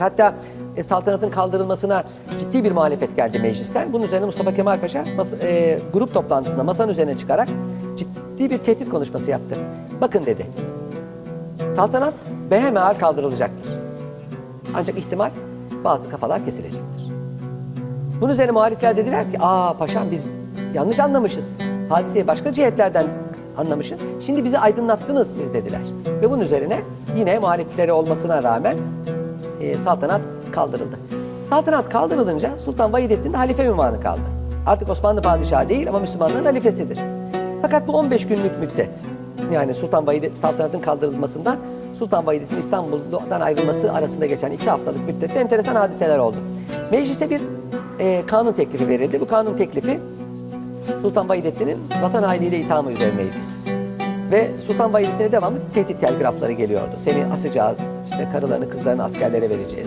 Hatta e, saltanatın kaldırılmasına ciddi bir muhalefet geldi meclisten. Bunun üzerine Mustafa Kemal Paşa mas- e, grup toplantısında masanın üzerine çıkarak ciddi bir tehdit konuşması yaptı. Bakın dedi, saltanat behemehal kaldırılacaktır. Ancak ihtimal bazı kafalar kesilecektir. Bunun üzerine muhalifler dediler ki, aa paşam biz yanlış anlamışız. Hadiseyi başka cihetlerden anlamışız. Şimdi bizi aydınlattınız siz dediler. Ve bunun üzerine yine muhalifleri olmasına rağmen e, saltanat kaldırıldı. Saltanat kaldırılınca Sultan Vahidettin de halife ünvanı kaldı. Artık Osmanlı padişahı değil ama Müslümanların halifesidir. Fakat bu 15 günlük müddet yani Sultan Vahidet saltanatın kaldırılmasından Sultan Vahidettin İstanbul'dan ayrılması arasında geçen iki haftalık müddette enteresan hadiseler oldu. Meclise bir e, kanun teklifi verildi. Bu kanun teklifi Sultan Vahidettin'in vatan hainiyle ithamı üzerineydi. Ve Sultan Vahidettin'e devamlı tehdit telgrafları geliyordu. Seni asacağız, işte karılarını kızlarını askerlere vereceğiz.